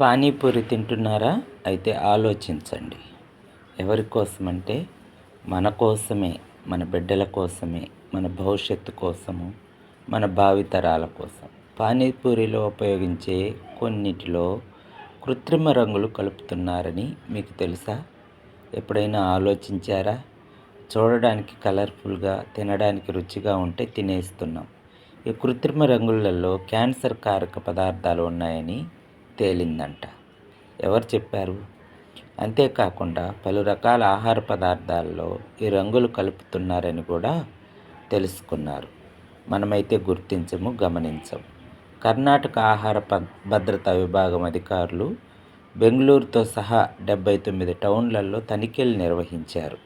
పానీపూరి తింటున్నారా? అయితే ఆలోచించండి. ఎవరి కోసమంటే మన కోసమే మన బిడ్డల కోసమే మన భవిష్యత్తు కోసము మన భావితరాల కోసం. పానీపూరిలో ఉపయోగించే కొన్నిటిలో కృత్రిమ రంగులు కలుపుతున్నారని మీకు తెలుసా? ఎప్పుడైనా ఆలోచించారా? చూడడానికి కలర్ఫుల్గా తినడానికి రుచిగా ఉంటే తినేస్తున్నాం. ఈ కృత్రిమ రంగులలో క్యాన్సర్ కారక పదార్థాలు ఉన్నాయని తేలిందంట. ఎవరు చెప్పారు? అంతేకాకుండా పలు రకాల ఆహార పదార్థాల్లో ఈ రంగులు కలుపుతున్నారని కూడా తెలుసుకున్నారు. మనమైతే గుర్తించము గమనించము. కర్ణాటక ఆహార భద్రతా విభాగం అధికారులు బెంగళూరుతో సహా డెబ్బై తొమ్మిది టౌన్లలో తనిఖీలు నిర్వహించారు.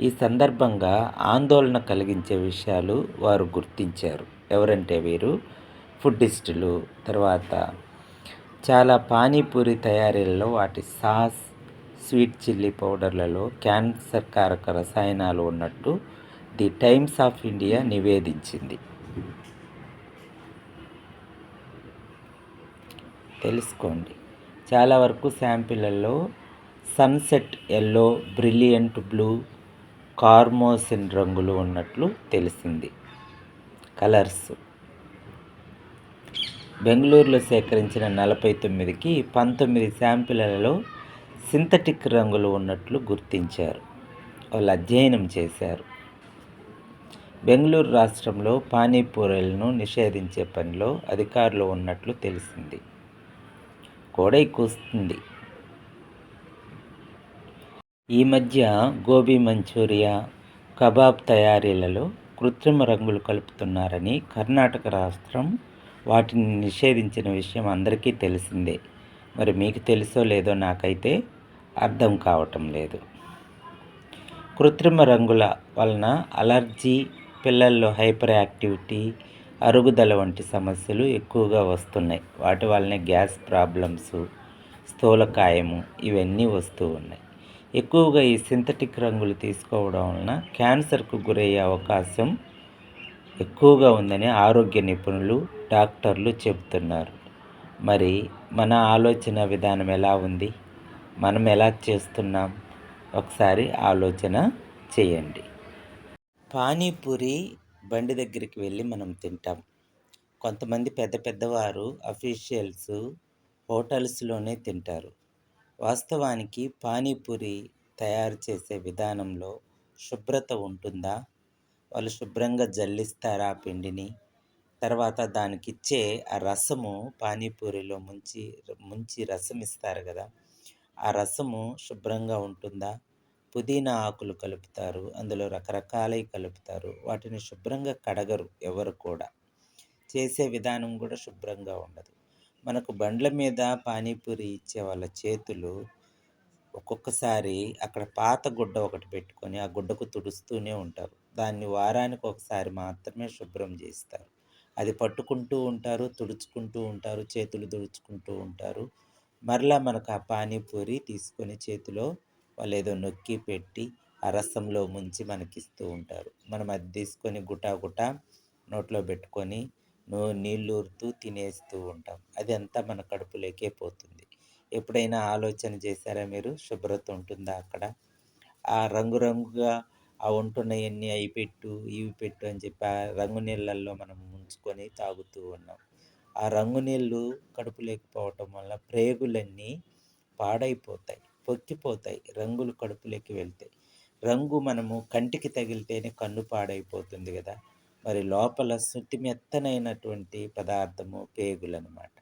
ఈ సందర్భంగా ఆందోళన కలిగించే విషయాలు వారు గుర్తించారు. ఎవరంటే వీరు ఫుడ్డిస్టులు. తర్వాత చాలా పానీపూరి తయారీలలో వాటి సాస్ స్వీట్ చిల్లీ పౌడర్లలో క్యాన్సర్ కారక రసాయనాలు ఉన్నట్టు ది టైమ్స్ ఆఫ్ ఇండియా నివేదించింది. తెలుసుకోండి. చాలా వరకు శాంపిళ్ళలో sunset yellow brilliant blue carmoisine రంగులు ఉన్నట్లు తెలిసింది. కలర్స్. బెంగళూరులో సేకరించిన నలభై తొమ్మిదికి పంతొమ్మిది శాంపిళ్ళలో సింథటిక్ రంగులు ఉన్నట్లు గుర్తించారు. వాళ్ళు అధ్యయనం చేశారు. బెంగళూరు రాష్ట్రంలో పానీపూరీలను నిషేధించే పనిలో అధికారులు ఉన్నట్లు తెలిసింది. కోడై కూస్తుంది ఈ మధ్య గోబీ మంచూరియా కబాబ్ తయారీలలో కృత్రిమ రంగులు కలుపుతున్నారని కర్ణాటక రాష్ట్రం వాటిని నిషేధించిన విషయం అందరికీ తెలిసిందే. మరి మీకు తెలుసో లేదో నాకైతే అర్థం కావటం లేదు. కృత్రిమ రంగుల వలన అలర్జీ పిల్లల్లో హైపర్ యాక్టివిటీ అరుగుదల వంటి సమస్యలు ఎక్కువగా వస్తున్నాయి. వాటి వల్లనే గ్యాస్ ప్రాబ్లమ్స్ స్థూలకాయము ఇవన్నీ వస్తూ ఉన్నాయి. ఎక్కువగా ఈ సింథటిక్ రంగులు తీసుకోవడం వలన క్యాన్సర్కు గురయ్యే అవకాశం ఎక్కువగా ఉందని ఆరోగ్య నిపుణులు డాక్టర్లు చెబుతున్నారు. మరి మన ఆలోచన విధానం ఎలా ఉంది? మనం ఎలా చేస్తున్నాం? ఒకసారి ఆలోచన చేయండి. పానీపూరి బండి దగ్గరికి వెళ్ళి మనం తింటాం. కొంతమంది పెద్ద పెద్దవారు అఫీషియల్స్ హోటల్స్లోనే తింటారు. వాస్తవానికి పానీపూరి తయారు చేసే విధానంలో శుభ్రత ఉంటుందా? వాళ్ళు శుభ్రంగా జల్లిస్తారా ఆ పిండిని? తర్వాత దానికి ఇచ్చే ఆ రసము పానీపూరిలో ముంచి ముంచి రసం ఇస్తారు కదా ఆ రసము శుభ్రంగా ఉంటుందా? పుదీనా ఆకులు కలుపుతారు అందులో రకరకాలవి కలుపుతారు వాటిని శుభ్రంగా కడగరు ఎవరు కూడా. చేసే విధానం కూడా శుభ్రంగా ఉండదు. మనకు బండ్ల మీద పానీపూరి ఇచ్చే వాళ్ళ చేతులు ఒక్కొక్కసారి అక్కడ పాత గుడ్డ ఒకటి పెట్టుకొని ఆ గుడ్డకు తుడుస్తూనే ఉంటారు. దాన్ని వారానికి ఒకసారి మాత్రమే శుభ్రం చేస్తారు. అది పట్టుకుంటూ ఉంటారు తుడుచుకుంటూ ఉంటారు చేతులు తుడుచుకుంటూ ఉంటారు. మరలా మనకు ఆ పానీపూరి తీసుకొని చేతిలో వాళ్ళు ఏదో నొక్కి పెట్టి ఆ రసంలో ముంచి మనకిస్తూ ఉంటారు. మనం అది తీసుకొని గుటా గుటా నోట్లో పెట్టుకొని నో నీళ్ళు ఊరుతూ తినేస్తూ ఉంటాం. అది అంతా మన కడుపులోకే పోతుంది. ఎప్పుడైనా ఆలోచన చేశారా మీరు? శుభ్రత ఉంటుందా అక్కడ? ఆ రంగురంగుగా ఆ ఉంటున్నవన్నీ అవి పెట్టు ఇవి పెట్టు అని చెప్పి ఆ రంగు నీళ్ళల్లో మనం ముంచుకొని తాగుతూ ఉన్నాం. ఆ రంగు నీళ్ళు కడుపు లేకపోవటం వల్ల ప్రేగులన్నీ పాడైపోతాయి పొక్కిపోతాయి రంగులు కడుపులోకి వెళ్తాయి. రంగు మనము కంటికి తగిలితేనే కన్ను పాడైపోతుంది కదా. మరి లోపల సుట్టి మెత్తనైనటువంటి పదార్థము పేగులు అనమాట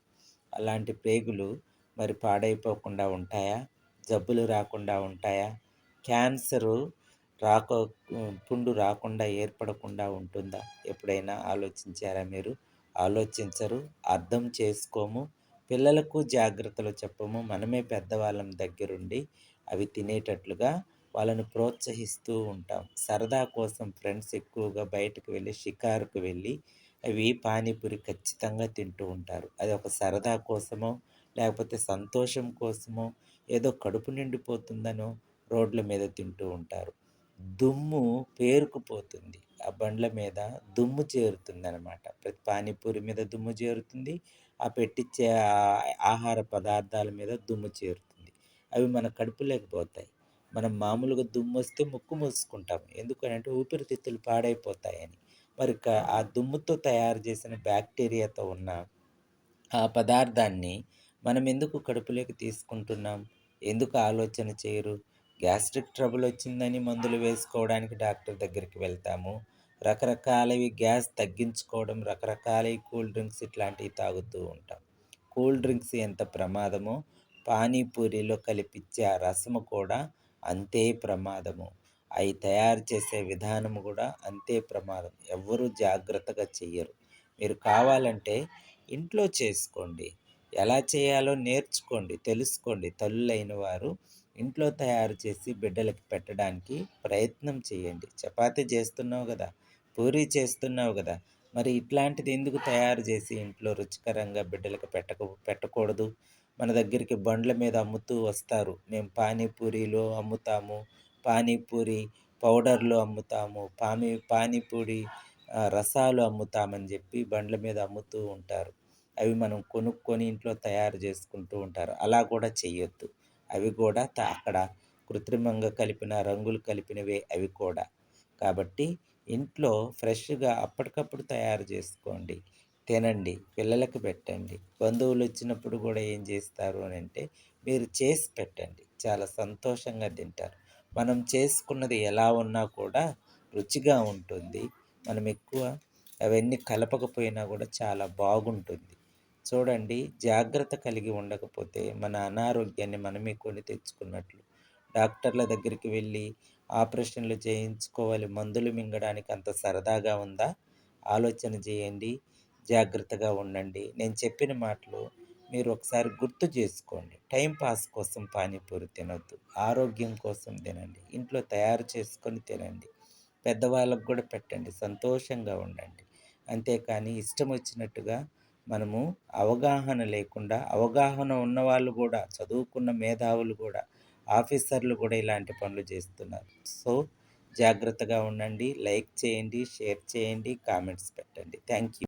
అలాంటి పేగులు మరి పాడైపోకుండా ఉంటాయా? జబ్బులు రాకుండా ఉంటాయా? క్యాన్సరు రాక పుండు రాకుండా ఏర్పడకుండా ఉంటుందా? ఎప్పుడైనా ఆలోచించారా మీరు? ఆలోచించరు అర్థం చేసుకోము పిల్లలకు జాగ్రత్తలు చెప్పము మనమే పెద్దవాళ్ళం దగ్గరుండి అవి తినేటట్లుగా వాళ్ళని ప్రోత్సహిస్తూ ఉంటాం. సరదా కోసం ఫ్రెండ్స్ ఎక్కువగా బయటకు వెళ్ళి షికారుకు వెళ్ళి అవి పానీపూరి ఖచ్చితంగా తింటూ ఉంటారు. అది ఒక సరదా కోసమో లేకపోతే సంతోషం కోసమో ఏదో కడుపు నిండిపోతుందనో రోడ్ల మీద తింటూ ఉంటారు. దుమ్ము పేరుకుపోతుంది. ఆ బండ్ల మీద దుమ్ము చేరుతుంది అనమాట ప్రతి పానీపూరి మీద దుమ్ము చేరుతుంది. ఆ పెట్టించే ఆహార పదార్థాల మీద దుమ్ము చేరుతుంది. అవి మన కడుపు లేకపోతాయి మనం మామూలుగా దుమ్ము వస్తే ముక్కు మూసుకుంటాం. ఎందుకంటే ఊపిరితిత్తులు పాడైపోతాయని. మరి ఆ దుమ్ముతో తయారు చేసిన బ్యాక్టీరియాతో ఉన్న ఆ పదార్థాన్ని మనం ఎందుకు కడుపులోకి తీసుకుంటున్నాం? ఎందుకు ఆలోచన చేయరు? గ్యాస్ట్రిక్ ట్రబుల్ వచ్చిందని మందులు వేసుకోవడానికి డాక్టర్ దగ్గరికి వెళ్తాము. రకరకాలవి గ్యాస్ తగ్గించుకోవడం రకరకాలవి కూల్ డ్రింక్స్ ఇట్లాంటివి తాగుతూ ఉంటాం. కూల్ డ్రింక్స్ ఎంత ప్రమాదమో పానీపూరిలో కలిపిచ్చే ఆ రసము కూడా అంతే ప్రమాదము. అవి తయారు చేసే విధానం కూడా అంతే ప్రమాదం. ఎవ్వరూ జాగ్రత్తగా చెయ్యరు. మీరు కావాలంటే ఇంట్లో చేసుకోండి. ఎలా చేయాలో నేర్చుకోండి తెలుసుకోండి. తల్లులైన వారు ఇంట్లో తయారు చేసి బిడ్డలకి పెట్టడానికి ప్రయత్నం చేయండి. చపాతీ చేస్తున్నావు కదా పూరీ చేస్తున్నావు కదా మరి ఇట్లాంటిది ఎందుకు తయారు చేసి ఇంట్లో రుచికరంగా బిడ్డలకు పెట్టక పెట్టకూడదు? మన దగ్గరికి బండ్ల మీద అమ్ముతూ వస్తారు. మేము పానీపూరీలు అమ్ముతాము. పానీపూరి పౌడర్లు అమ్ముతాము. పానీ పానీపూరి రసాలు అమ్ముతామని చెప్పి బండ్ల మీద అమ్ముతూ ఉంటారు. అవి మనం కొనుక్కొని ఇంట్లో తయారు చేసుకుంటూ ఉంటారు. అలా కూడా చేయొద్దు అవి కూడా అక్కడ కృత్రిమంగా కలిపిన రంగులు కలిపినవే అవి కూడా. కాబట్టి ఇంట్లో ఫ్రెష్గా అప్పటికప్పుడు తయారు చేసుకోండి. తినండి పిల్లలకు పెట్టండి. బంధువులు వచ్చినప్పుడు కూడా ఏం చేస్తారు అని అంటే మీరు చేసి పెట్టండి. చాలా సంతోషంగా తింటారు. మనం చేసుకున్నది ఎలా ఉన్నా కూడా రుచిగా ఉంటుంది. మనం ఎక్కువ అవన్నీ కలపకపోయినా కూడా చాలా బాగుంటుంది. చూడండి జాగ్రత్త కలిగి ఉండకపోతే మన అనారోగ్యాన్ని మనమే కొని తెచ్చుకున్నట్లు. డాక్టర్ల దగ్గరికి వెళ్ళి ఆపరేషన్లు చేయించుకోవాలి మందులు మింగడానికి అంత సరదాగా ఉందా? ఆలోచన చేయండి. జాగ్రత్తగా ఉండండి. నేను చెప్పిన మాటలు మీరు ఒకసారి గుర్తు చేసుకోండి. టైం పాస్ కోసం పానీపూరి తినొద్దు. ఆరోగ్యం కోసం తినండి. ఇంట్లో తయారు చేసుకొని తినండి. పెద్దవాళ్ళకు కూడా పెట్టండి. సంతోషంగా ఉండండి. అంతేకాని ఇష్టం వచ్చినట్టుగా మనము అవగాహన లేకుండా అవగాహన ఉన్నవాళ్ళు కూడా చదువుకున్న మేధావులు కూడా ఆఫీసర్లు కూడా ఇలాంటి పనులు చేస్తున్నారు. సో జాగ్రత్తగా ఉండండి. లైక్ చేయండి షేర్ చేయండి కామెంట్స్ పెట్టండి. Thank you